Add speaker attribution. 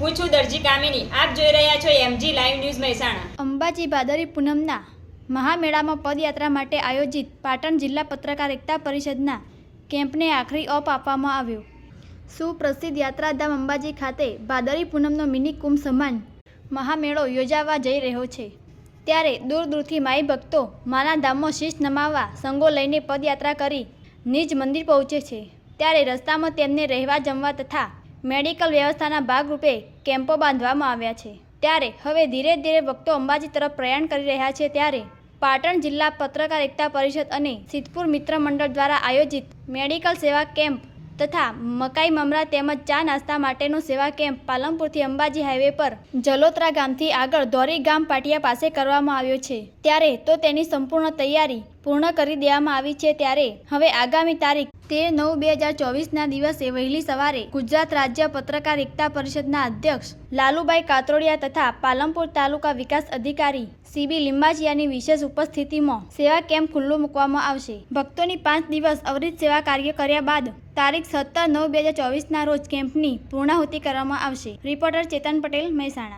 Speaker 1: હું દરજી કામિની. આપ જોઈ રહ્યા છો એમજી લાઈવ
Speaker 2: અંબાજી ભાદરી પૂનમના મહામેળામાં પદયાત્રા માટે આયોજિત પાટણ જિલ્લા પત્રકાર એકતા પરિષદના કેમ્પને આખરી ઓપ આપવામાં આવ્યો. સુપ્રસિદ્ધ યાત્રાધામ અંબાજી ખાતે ભાદરી પૂનમનો મિની કુંભ સમાન મહામેળો યોજાવા જઈ રહ્યો છે. ત્યારે દૂર દૂરથી માઈ ભક્તો માના ધામમાં શીશ નમાવા સંગો લઈને પદયાત્રા કરી નિજ મંદિર પહોંચે છે. ત્યારે રસ્તામાં તેમને રહેવા જમવા તથા મેડિકલ વ્યવસ્થાના ભાગરૂપે કેમ્પો બાંધવામાં આવ્યા છે. ત્યારે હવે ધીરે ધીરે ભક્તો અંબાજી તરફ પ્રયાણ કરી રહ્યા છે ત્યારે પાટણ જિલ્લા પત્રકાર એકતા પરિષદ અને સિદ્ધપુર મિત્ર મંડળ દ્વારા આયોજિત મેડિકલ સેવા કેમ્પ તથા મકાઈ મમરા તેમજ ચા નાસ્તા માટેનો સેવા કેમ્પ પાલનપુરથી અંબાજી હાઈવે પર જલોત્રા ગામથી આગળ ધોરી ગામ પાટિયા પાસે કરવામાં આવ્યો છે. ત્યારે તો તેની સંપૂર્ણ તૈયારી પૂર્ણ કરી દેવામાં આવી છે ત્યારે હવે આગામી તારીખ તે નવ બે હજાર ચોવીસના દિવસે વહેલી સવારે ગુજરાત રાજ્ય પત્રકાર એકતા પરિષદના અધ્યક્ષ લાલુભાઈ કાતરોડિયા તથા પાલનપુર તાલુકા વિકાસ અધિકારી સીબી લિંબાચિયાની વિશેષ ઉપસ્થિતિમાં સેવા કેમ્પ ખુલ્લો મૂકવામાં આવશે. ભક્તોની પાંચ દિવસ અવરિત સેવા કાર્ય કર્યા બાદ તારીખ સત્તર નવ બે હજાર ચોવીસના રોજ કેમ્પની પૂર્ણાહુતિ કરવામાં આવશે. રિપોર્ટર ચેતન પટેલ મહેસાણા.